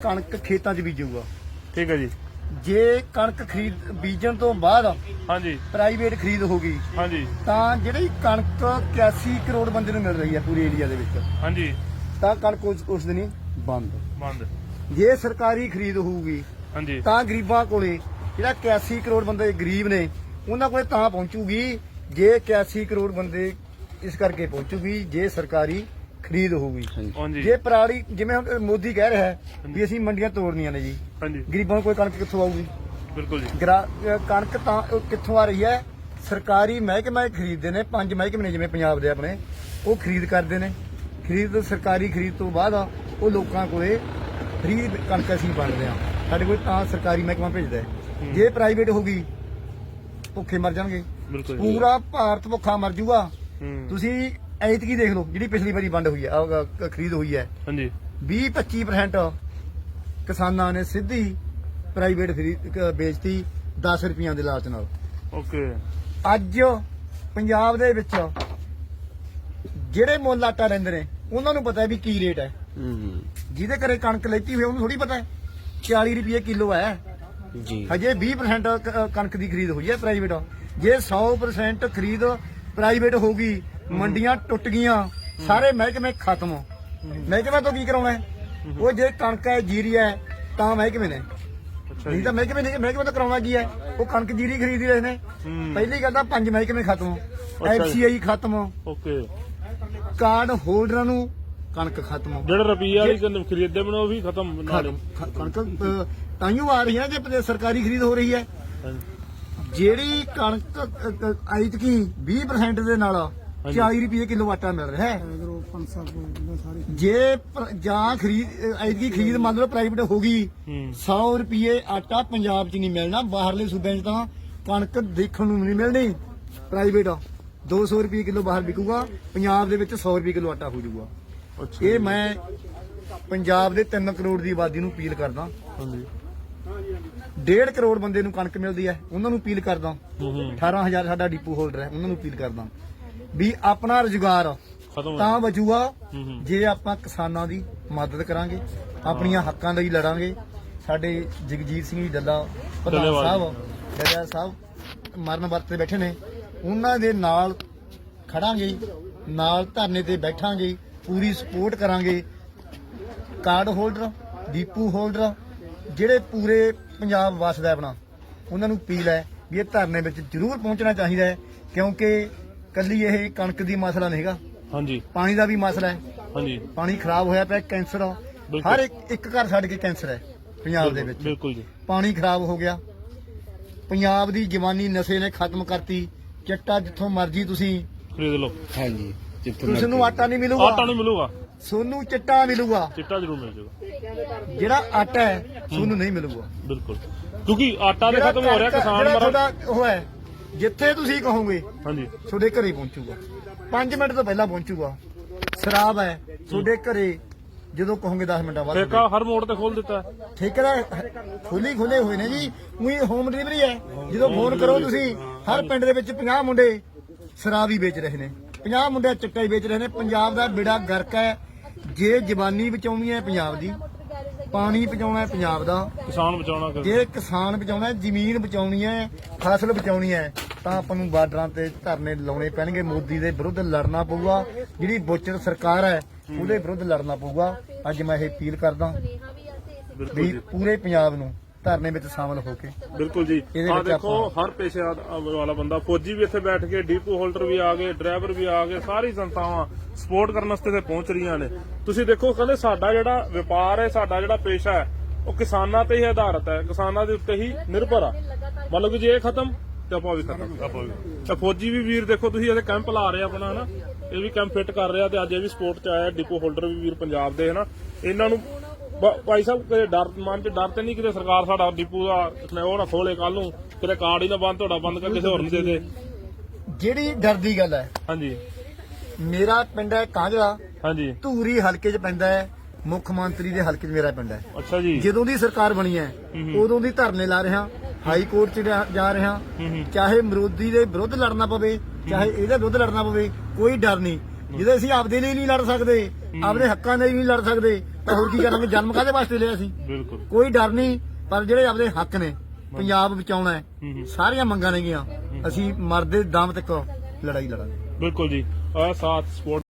ਕਣਕ ਖੇਤਾਂ 'ਚ ਬੀਜੂਗਾ। ਠੀਕ ਹੈ ਜੀ। ਜੇ ਕਣਕ ਖਰੀਦ ਬੀਜਣ ਤੋਂ ਬਾਅਦ ਹਾਂਜੀ। ਪ੍ਰਾਈਵੇਟ ਖਰੀਦ ਹੋ ਗਈ ਹਾਂਜੀ। ਤਾਂ ਜਿਹੜੀ ਕਣਕ 81 ਕਰੋੜ ਬੰਦੇ ਨੂੰ ਮਿਲ ਰਹੀ ਹੈ ਪੂਰੇ ਏਰੀਆ ਦੇ ਵਿੱਚ। ਹਾਂਜੀ। ਤਾਂ ਕਣਕ ਉਸ ਉਸ ਦਿਨ ਹੀ ਬੰਦ। ਬੰਦ। ਜੇ ਸਰਕਾਰੀ ਖਰੀਦ ਹੋਊਗੀ ਹਾਂਜੀ। ਤਾਂ ਗਰੀਬਾਂ ਕੋਲੇ ਜਿਹੜਾ 81 ਕਰੋੜ ਬੰਦੇ ਗਰੀਬ ਨੇ ਉਹਨਾਂ ਕੋਲੇ ਤਾਂ ਪਹੁੰਚੂਗੀ ਜੇ 81 ਕਰੋੜ ਬੰਦੇ ਇਸ ਕਰਕੇ ਪਹੁੰਚੂਗੀ ਜੇ ਸਰਕਾਰੀ ਖਰੀਦ ਹੋਊਗੀ। ਹਾਂਜੀ। ਜੇ ਪਰਾਲੀ ਜਿਵੇਂ ਹੁਣ ਮੋਦੀ ਕਹਿ ਰਿਹਾ ਹੈ ਵੀ ਅਸੀਂ ਮੰਡੀਆਂ ਤੋੜਨੀਆਂ ਨੇ ਜੀ। ਹਾਂਜੀ। ਗਰੀਬਾਂ ਨੂੰ ਕੋਈ ਕਣਕ ਕਿੱਥੋਂ ਆਊਗੀ? ਬਿਲਕੁਲ ਜੀ। ਗਰਾ- ਅਹ ਕਣਕ ਤਾਂ ਉਹ ਕਿੱਥੋਂ ਆ ਰਹੀ ਹੈ? ਸਰਕਾਰੀ ਮਹਿਕਮੇ ਖਰੀਦਦੇ ਨੇ। ਪੰਜ ਮਹਿਕਮੇ ਨੇ ਜਿਵੇਂ ਪੰਜਾਬ ਦੇ ਆਪਣੇ। ਉਹ ਖਰੀਦ ਕਰਦੇ ਨੇ। ਖਰੀਦ ਸਰਕਾਰੀ ਖਰੀਦ ਤੋਂ ਬਾਅਦ ਉਹ ਲੋਕਾਂ ਕੋਲੇ ਫ੍ਰੀ ਕਣਕ ਅਸੀਂ ਵੰਡਦੇ ਆ ਸਾਡੇ ਕੋਲ ਤਾਂ ਸਰਕਾਰੀ ਮਹਿਕਮਾ ਭੇਜਦਾ ਹੈ। ਜੇ ਪ੍ਰਾਈਵੇਟ ਹੋ ਗਈ ਭੁੱਖੇ ਮਰ ਜਾਣਗੇ। ਬਿਲਕੁਲ ਜੀ। ਪੂਰਾ ਭਾਰਤ ਭੁੱਖਾ ਮਰ ਜਾਊਗਾ ਹੂੰ। ਤੁਸੀਂ ਐਤਕੀ ਦੇਖ ਲਓ ਜਿਹੜੀ ਪਿਛਲੀ ਵਾਰੀ ਵੰਡ ਹੋਈ ਹੈ ਆਹ, ਖਰੀਦ ਹੋਈ ਹੈ। ਹਾਂਜੀ। 20-25% ਕਿਸਾਨਾਂ ਨੇ ਸਿੱਧੀ ਪ੍ਰਾਈਵੇਟ ਵੇਚਤੀ 10 ਰੁਪਈਆਂ ਦੇ ਲਾਲਚ ਨਾਲ। ਓਕੇ। ਅੱਜ ਪੰਜਾਬ ਦੇ ਵਿੱਚ ਜਿਹੜੇ ਮੁੱਲ ਆਟਾ ਲੈਂਦੇ ਨੇ ਉਹਨਾਂ ਨੂੰ ਪਤਾ ਹੈ ਵੀ ਕੀ ਰੇਟ ਹੈ। ਜਿਹਦੇ ਘਰੇ ਕਣਕ ਲੈਤੀ ਹੋਈ ਉਹਨੂੰ ਥੋੜੀ ਪਤਾ ਹੈ। 40 ਰੁਪਏ ਕਿਲੋ ਹੈ। ਜੀ। ਹਜੇ 20% ਕ- ਕਣਕ ਦੀ ਖਰੀਦ ਹੋਈ ਹੈ ਪ੍ਰਾਈਵੇਟ ਜੇ 100% ਖਰੀਦ ਪ੍ਰਾਈਵੇਟ ਹੋ ਗਈ ਮੰਡੀਆਂ ਟੁੱਟ ਗਈਆਂ ਸਾਰੇ ਮਹਿਕਮੇ ਖਤਮ। ਮਹਿਕਮੇ ਤੋਂ ਕੀ ਕਰਾਉਣਾ ਹੈ? ਉਹ ਜੇ ਕਣਕ ਹੈ ਜੀਰੀ ਹੈ ਤਾਂ ਮਹਿਕਮੇ ਨੇ। ਨਹੀਂ ਤਾਂ ਮਹਿਕਮੇ ਨੇ ਮਹਿਕਮੇ ਤਾਂ ਕਰਾਉਣਾ ਕੀ ਹੈ? ਉਹ ਕਣਕ ਜੀਰੀ ਖਰੀਦ ਰਹੇ ਨੇ। ਪਹਿਲੀ ਗੱਲ ਤਾਂ ਪੰਜ ਮਹਿਕਮੇ ਖਤਮ। ਐਫਸੀਆਈ ਖਤਮ। ਓਕੇ। ਕਾਰਡ ਹੋਲਡਰਾਂ ਨੂੰ ਕਣਕ ਖਤਮ। ਜਿਹੜਾ ਰੁਪਈਆ ਵਾਲੀ ਖਰੀਦਦੇ ਬਣਾ ਉਹ ਵੀ ਖਤਮ ਕਣਕ ਅ, ਤਾਂਹੀਓ ਆ ਰਹੀ ਹੈ ਜੇ ਸਰਕਾਰੀ ਖਰੀਦ ਹੋ ਰਹੀ ਹੈ। ਜਿਹੜੀ ਕਣਕ ਐਤਕੀ 20% ਦੇ ਨਾਲ 40 ਰੁਪਏ ਕਿਲੋ ਆਟਾ ਮਿਲ ਰਿਹਾ ਹੈ। ਜੇ ਪ- ਜਾਂ ਖਰੀਦ ਐਤਕੀ ਖਰੀਦ ਮੰਨ ਲਓ ਪ੍ਰਾਈਵੇਟ ਹੋ ਗਈ ਹੂੰ। 100 ਰੁਪਏ ਆਟਾ ਪੰਜਾਬ 'ਚ ਨਹੀਂ ਮਿਲਣਾ ਬਾਹਰਲੇ ਸੂਬਿਆਂ 'ਚ ਤਾਂ ਕਣਕ ਦੇਖਣ ਨੂੰ ਨਹੀਂ ਮਿਲਣੀ। ਪ੍ਰਾਈਵੇਟ 200 ਰੁਪਏ ਕਿਲੋ ਬਾਹਰ ਵਿਕੂਗਾ ਪੰਜਾਬ ਦੇ ਵਿੱਚ 100 ਰੁਪਏ ਕਿਲੋ ਆਟਾ ਹੋ ਜਾਊਗਾ। ਅੱਛਾ ਇਹ ਮੈਂ ਪੰਜਾਬ ਦੇ 3 ਕਰੋੜ ਦੀ ਆਬਾਦੀ ਨੂੰ ਅਪੀਲ ਕਰਦਾ। ਹਾਂਜੀ। 1.5 ਕਰੋੜ ਬੰਦੇ ਨੂੰ ਕਣਕ ਮਿਲਦੀ ਹੈ ਉਹਨਾਂ ਨੂੰ ਅਪੀਲ ਕਰਦਾ। ਹੂੰ ਹੂੰ। 18000 ਸਾਡਾ ਡਿਪੂ ਹੋਲਡਰ ਹੈ ਉਹਨਾਂ ਨੂੰ ਅਪੀਲ ਕਰਦਾ। ਵੀ ਆਪਣਾ ਰੁਜ਼ਗਾਰ ਖਤਮ ਤਾਂ ਬਚੂਗਾ। ਜੇ ਆਪਾਂ ਕਿਸਾਨਾਂ ਦੀ ਮਦਦ ਕਰਾਂਗੇ ਆਪਣੀਆਂ ਹੱਕਾਂ ਲਈ ਲੜਾਂਗੇ ਸਾਡੇ ਜਗਜੀਤ ਸਿੰਘ ਜੀ ਡੱਲਾ ਪ੍ਰਧਾਨ ਸਾਹਿਬ ਡੱਲਾ ਸਾਹਿਬ ਮਰਨ ਵਰਤ ਤੇ ਬੈਠੇ ਨੇ। ਉਹਨਾਂ ਦੇ ਨਾਲ ਖੜਾਂਗੇ ਨਾਲ ਧਰਨੇ ਤੇ ਬੈਠਾਂਗੇ ਪੂਰੀ ਸਪੋਰਟ ਕਰਾਂਗੇ। ਕਾਰਡ ਹੋਲਡਰ ਡੀਪੂ ਹੋਲਡਰ ਜਿਹੜੇ ਪੂਰੇ ਪੰਜਾਬ ਵਸਦਾ ਆਪਣਾ ਉਹਨਾਂ ਨੂੰ ਅਪੀਲ ਹੈ ਵੀ ਇਹ ਧਰਨੇ ਵਿੱਚ ਜ਼ਰੂਰ ਪਹੁੰਚਣਾ ਚਾਹੀਦਾ ਹੈ ਕਿਉਂਕਿ ਕੱਲੀ ਇਹ ਕਣਕ ਦੀ ਮਸਲਾ ਨਹੀਂ ਹੈਗਾ। ਹਾਂਜੀ। ਪਾਣੀ ਦਾ ਵੀ ਮਸਲਾ ਹੈ। ਹਾਂਜੀ। ਪਾਣੀ ਖਰਾਬ ਹੋਇਆ ਪਿਆ ਕੈਂਸਰ ਬਿਲਕੁਲ। ਹਰ ਇੱਕ ਇੱਕ ਘਰ ਛੱਡ ਕੇ ਕੈਂਸਰ ਹੈ ਪੰਜਾਬ ਦੇ ਵਿੱਚ। ਬਿਲਕੁਲ ਜੀ। ਪਾਣੀ ਖਰਾਬ ਹੋ ਗਿਆ। ਪੰਜਾਬ ਦੀ ਜਵਾਨੀ ਨਸ਼ੇ ਨੇ ਖਤਮ ਕਰਤੀ। ਚਿੱਟਾ ਜਿੱਥੋਂ ਮਰਜ਼ੀ ਤੁਸੀਂ ਖਰੀਦ ਲਓ। ਹਾਂਜੀ ਜਿੱਥੇ ਤੁਸੀਂ ਨੂੰ ਆਟਾ ਨਹੀਂ ਆਟਾ ਮਿਲੂਗਾ ਨਹੀਂ ਮਿਲੂਗਾ। ਸੋਨੂੰ ਚਿੱਟਾ ਮਿਲੂਗਾ। ਚਿੱਟਾ ਜ਼ਰੂਰ ਮਿਲ ਜਾਊਗਾ। ਜਿਹੜਾ ਆਟਾ ਹੈ ਸੋਨੂੰ ਨਹੀਂ ਮਿਲੂਗਾ। ਬਿਲਕੁਲ। ਕਿਉਂਕਿ ਆਟਾ ਦੇ ਜਿਹੜਾ ਖਤਮ ਹੋ ਰਿਹਾ ਕਣਕ- ਕਿਸਾਨ ਜਿਹੜਾ ਮਰਨ ਤੁਹਾਡਾ ਉਹ ਹੈ ਜਿੱਥੇ ਤੁਸੀਂ ਕਹੋਗੇ ਹਾਂਜੀ। ਤੁਹਾਡੇ ਘਰੇ ਪਹੁੰਚੂਗਾ। 5 ਮਿੰਟ ਤੋਂ ਪਹਿਲਾਂ ਪਹੁੰਚੂਗਾ। ਸ਼ਰਾਬ ਹੈ ਤੁਹਾਡੇ ਘਰੇ ਜਦੋਂ ਕਹੋਗੇ 10 ਮਿੰਟਾਂ ਬਾਅਦ ਠੇਕਾ ਹਰ ਮੋੜ ਤੇ ਖੋਲ ਦਿੱਤਾ। ਹੈ। ਠੇਕੇਦਾਰ ਖੁੱਲੀ ਖੁੱਲੇ ਹੋਏ ਨੇ ਜੀ। ਉਹੀ ਹੋਮ ਡਿਲੀਵਰੀ ਹੈ। ਜਦੋਂ ਫੋਨ ਕਰੋ ਤੁਸੀਂ ਹਰ ਪਿੰਡ ਦੇ ਵਿੱਚ 50 ਮੁੰਡੇ ਸ਼ਰਾਬ ਹੀ ਵੇਚ ਰਹੇ ਨੇ। 50 ਮੁੰਡੇ ਚਿੱਟਾ ਹੀ ਵੇਚ ਰਹੇ ਨੇ। ਪੰਜਾਬ ਦਾ ਬਿੜਾ ਗਰਕ ਹੈ। ਜੇ ਜਵਾਨੀ ਬਚਾਉਣੀ ਹੈ ਪੰਜਾਬ ਦੀ। ਪਾਣੀ ਬਚਾਉਣਾ ਹੈ ਪੰਜਾਬ ਦਾ। ਕਿਸਾਨ ਬਚਾਉਣਾ ਕਰ ਜੇ ਕਿਸਾਨ ਬਚਾਉਣਾ ਹੈ, ਜ਼ਮੀਨ ਬਚਾਉਣੀ ਹੈ ਫਸਲ ਬਚਾਉਣੀ ਹੈ ਤਾਂ ਆਪਾਂ ਨੂੰ ਬਾਰਡਰਾਂ ਤੇ ਧਰਨੇ ਲਾਉਣੇ ਪੈਣਗੇ। ਮੋਦੀ ਦੇ ਵਿਰੁੱਧ ਲੜਨਾ ਪਊਗਾ। ਜਿਹੜੀ ਬੋਚਰ ਸਰਕਾਰ ਹੈ ਉਹਦੇ ਵਿਰੁੱਧ ਲੜਨਾ ਪਊਗਾ। ਅੱਜ ਮੈਂ ਇਹ ਅਪੀਲ ਕਰਦਾ ਵੀ ਪੂਰੇ ਪੰਜਾਬ ਨੂੰ ਧਰਨੇ ਵਿੱਚ ਸ਼ਾਮਲ ਹੋ ਕੇ। ਬਿਲਕੁਲ ਜੀ। ਇਹਦੇ ਆ ਵਿੱਚ ਦੇਖੋ ਹਰ ਪੇਸ਼ੇ ਵਾਲਾ ਬੰਦਾ। ਫੌਜੀ ਵੀ ਇੱਥੇ ਬੈਠ ਕੇ ਡੀਪੂ ਹੋਲਡਰ ਵੀ ਆ ਗਏ ਡਰਾਈਵਰ ਵੀ ਆ ਗਏ ਸਾਰੀ ਸੰਸਥਾਵਾਂ ਸਪੋਰਟ ਕਰਨ ਵਾਸਤੇ ਤੇ ਪਹੁੰਚ ਰਹੀਆਂ ਨੇ। ਤੁਸੀਂ ਦੇਖੋ ਕਹਿੰਦੇ ਸਾਡਾ ਜਿਹੜਾ ਵਪਾਰ ਹੈ ਸਾਡਾ ਜਿਹੜਾ ਪੇਸ਼ਾ ਹੈ ਉਹ ਕਿਸਾਨਾਂ ਤੇ ਹੀ ਆਧਾਰਿਤ ਹੈ। ਕਿਸਾਨਾਂ ਦੇ ਉੱਤੇ ਹੀ ਨਿਰਭਰ ਆ। ਮਤਲਬ ਕਿ ਜੇ ਇਹ ਖਤਮ ਤੇ ਆਪਾਂ ਵੀ ਖਤਮ। ਆਪਾਂ ਵੀ। ਤੇ ਫੌਜੀ ਵੀ ਵੀਰ ਦੇਖੋ ਤੁਸੀਂ ਇਹਦੇ ਕੈਂਪ ਲਾ ਰਹੇ ਆਪਣਾ ਹਨਾ? ਇਹ ਵੀ ਕੈਂਪ ਫਿੱਟ ਕਰ ਰਿਹਾ ਤੇ ਅੱਜ ਇਹ ਵੀ ਸਪੋਰਟ ਚ ਆਇਆ ਡੀਪੂ ਹੋਲਡਰ ਵੀ ਵੀਰ ਪੰਜਾਬ ਦੇ ਹਨਾ? ਇਹਨਾਂ ਨੂੰ ਭਾਈ ਸਾਹਿਬ ਕਿਤੇ ਡਰ ਮਨ ਚ ਡਰ ਤੇ ਨਹੀਂ ਕਿਤੇ ਸਰਕਾਰ ਸਾਡਾ ਡੀਪੂ ਦਾ ਉਹ ਨਾ ਖੋਲੇ ਕੱਲ ਨੂੰ ਕਿਤੇ ਕਾਰਡ ਹੀ ਨਾ ਬੰਦ ਤੁਹਾਡਾ ਬੰਦ ਕਰ ਕਿਸੇ ਹੋਰ ਨੂੰ ਦੇ ਦੇ। ਜਿਹੜੀ ਡਰ ਦੀ ਗੱਲ ਹੈ ਹਾਂਜੀ। ਮੇਰਾ ਪਿੰਡ ਹੈ ਕਾਂਝਲਾ ਹਾਂਜੀ। ਧੂਰੀ ਹਲਕੇ 'ਚ ਪੈਂਦਾ ਹੈ ਮੁੱਖ ਮੰਤਰੀ ਦੇ ਹਲਕੇ 'ਚ ਮੇਰਾ ਪਿੰਡ ਹੈ। ਅੱਛਾ ਜੀ। ਜਦੋਂ ਦੀ ਸਰਕਾਰ ਬਣੀ ਹੈ ਉਦੋਂ ਦੀ ਧਰਨੇ ਲਾ ਰਿਹਾ ਹਾਈ ਕੋਰਟ 'ਚ ਜਾ- ਰਿਹਾ। ਚਾਹੇ ਮਰੋਦੀ ਦੇ ਵਿਰੁੱਧ ਲੜਨਾ ਪਵੇ ਚਾਹੇ ਇਹਦੇ ਵਿਰੁੱਧ ਲੜਨਾ ਪਵੇ ਕੋਈ ਡਰ ਨਹੀਂ। ਜਿਹਦੇ ਅਸੀਂ ਆਪਦੇ ਲਈ ਨਹੀਂ ਲੜ ਸਕਦੇ ਆਪਦੇ ਹੱਕਾਂ ਲਈ ਨਹੀਂ ਲੜ ਸਕਦੇ ਤਾਂ ਹੋਰ ਕੀ ਕਰਾਂਗੇ ਜਨਮ ਕਾਹਦੇ ਵਾਸਤੇ ਲਿਆ ਸੀ? ਬਿਲਕੁਲ। ਕੋਈ ਡਰ ਨਹੀਂ ਪਰ ਜਿਹੜੇ ਆਪਦੇ ਹੱਕ ਨੇ ਪੰਜਾਬ ਬਚਾਉਣਾ ਹੂੰ ਸਾਰੀਆਂ ਮੰਗਾਂ ਨੇਗੀਆਂ। ਅਸੀਂ ਮਰਦੇ ਦਮ ਤੱਕ ਲੜਾਈ ਲੜਾਂਗੇ। ਬਿਲਕੁਲ ਜੀ। ਆ ਸਾਥ ਸਪੋਰਟ